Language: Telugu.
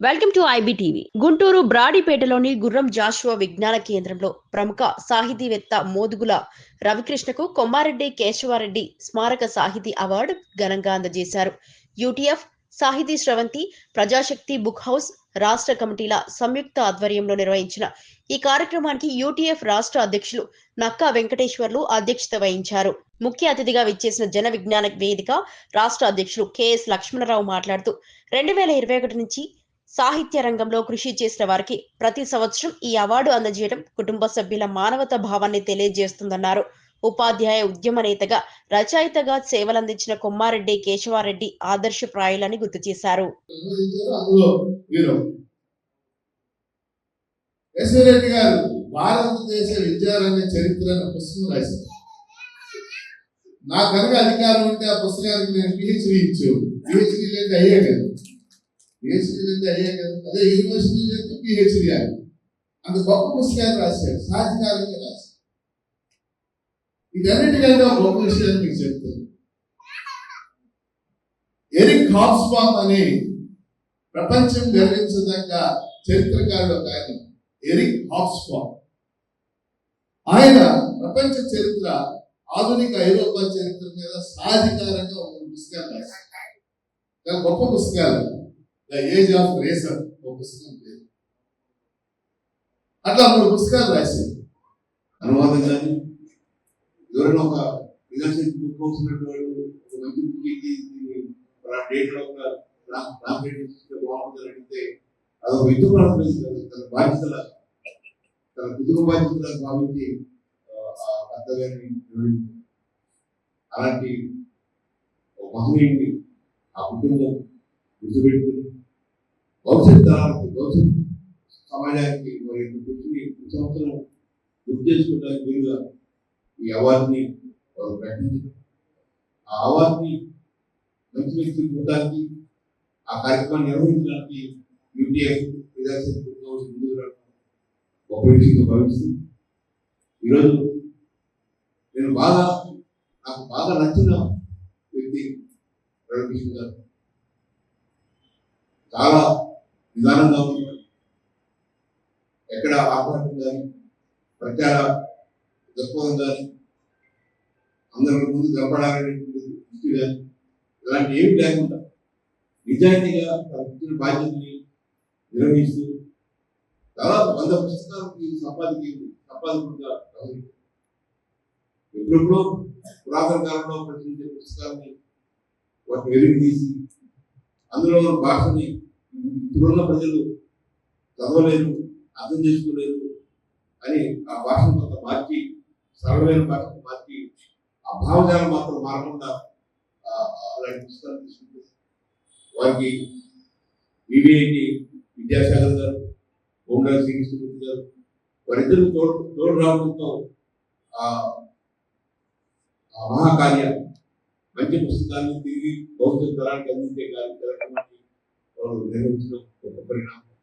Welcome to IBTV. గుంటూరు బ్రాడిపేటలోని గుర్రం జాషువా విజ్ఞాన కేంద్రంలో ప్రముఖ సాహితీవేత్త మోదుగుల రవికృష్ణకు కొమ్మారెడ్డి కేశవారెడ్డి స్మారక సాహితీ అవార్డు ఘనంగా అందజేశారు. యూటీఎఫ్ సాహితీ స్రవంతి ప్రజాశక్తి బుక్ హౌస్ రాష్ట్ర కమిటీల సంయుక్త ఆధ్వర్యంలో నిర్వహించిన ఈ కార్యక్రమానికి యూటీఎఫ్ రాష్ట్ర అధ్యక్షులు నక్కా వెంకటేశ్వర్లు అధ్యక్షత వహించారు. ముఖ్య అతిథిగా విచ్చేసిన జన విజ్ఞాన వేదిక రాష్ట్ర అధ్యక్షులు కెఎస్ లక్ష్మణరావు మాట్లాడుతూ రెండు వేల ఇరవై ఒకటి నుంచి సాహిత్య రంగంలో కృషి చేసిన వారికి ప్రతి సంవత్సరం ఈ అవార్డు అందజేయడం కుటుంబ సభ్యుల మానవత భావాన్ని తెలియజేస్తుందన్నారు. ఉపాధ్యాయ ఉద్యమ నేతగా రచయితగా సేవలందించిన కొమ్మారెడ్డి కేశవారెడ్డి ఆదర్శప్రాయులని గుర్తు చేశారు. రెడ్డి గారు భారతదేశ విద్యారంగ చరిత్ర పుస్తకం రాశారు. నా కనుక అధికారం ఉంటే ఆ పుస్తకానికి నేను పిహెచ్డి ఇచ్చు పిహెచ్డి లేదు అయ్యే కదా పిహెచ్డి అయ్యే కదా. అదే యూనివర్సిటీ లేదంటే పిహెచ్డి అని అంత గొప్ప పుస్తకాలు రాశారు. సాధికారంగా రాశారు. వీటన్నిటికంటే ఒక గొప్ప విషయాన్ని మీకు చెప్తాను. ఎరిక్ హాబ్స్బామ్ అని ప్రపంచం గర్వించదగ్గ చరిత్రకారుడు ఒక ఆయన. ఎరిక్ హాబ్స్బామ్ ఆయన ప్రపంచ చరిత్ర ఆధునిక ఐరోపా చరిత్ర మీద సాధికారంగా ఒక పుస్తకాలు రాశారు గొప్ప పుస్తకాలు. ద ఏజ్ ఆఫ్ రేసర్ ఒక పుస్తకం పేరు అట్లా మూడు పుస్తకాలు రాశారు అనువాదం కానీ ఎవరైనా ఒక రిజర్వేషన్ బుక్ వచ్చినట్టు వాళ్ళు ఒక మంచి బుక్ ఇది దీన్ని ఆ డేట్ ఒక ట్రాన్స్లేట్ చేస్తే అడిగితే అదొక విద్యుత్ తన బాధ్యతల తన కుటుంబ బాధ్యతలను భావించి ఆ, ఆ కర్తవ్యాన్ని అలాంటి ఒక మహనీయుడిని ఆ కుటుంబం గుర్తుపెట్టుకుని భవిష్యత్ తరానికి భవిష్యత్ సమాజానికి మరి కూర్చుని సంవత్సరం గుర్తు చేసుకోవడానికి వీలుగా ఈ అవార్డుని వారు ప్రకటించారు. ఆ అవార్డుని మంచి వ్యక్తులు ఇవ్వడానికి ఆ కార్యక్రమాన్ని నిర్వహించడానికి యూటీఎఫ్ ప్రజాశక్తి ముందుకు రావడం గొప్ప విషయంగా భావిస్తుంది. ఈరోజు నేను బాగా నాకు బాగా నచ్చిన వ్యక్తి రవికృష్ణ చాలా నిదానంగా ఉంటారు ఎక్కడ ఆహ్వానం కానీ ప్రచార దృక్పథం కానీ అందరి ముందు కనపడాలనేటువంటి దృష్టి కానీ ఇలాంటి ఏమి లేకుండా నిజాయితీగా తన బాధ్యతని నిర్వహిస్తూ దాదాపు వంద పుస్తకాలకి సంపాదించి సంపాదకుడుగా ఎప్పుడెప్పుడో పురాతన కాలంలో ప్రచురించే పుస్తకాన్ని వాటిని వెలికి తీసి అందులో భాషని ఇప్పుడున్న ప్రజలు చదవలేదు అర్థం చేసుకోలేదు అని ఆ భాషను కొంత మార్చి సరళమైన భాషను మార్చి ఆ భావజాలం మాత్రం మారకుండా అలాంటి పుస్తకాలు తీసుకుంటే వారికి వివిఐటి విద్యాసాగర్ గారు ఓండార్ శ్రీకృష్ణమూర్తి గారు వారిద్దరు తోడు తోడు రావడంతో మహాకార్యం మంచి పుస్తకాన్ని తిరిగి భవిష్యత్ తరానికి అందించే కార్యక్రమాన్ని వారు నిర్వహించడం గొప్ప పరిణామం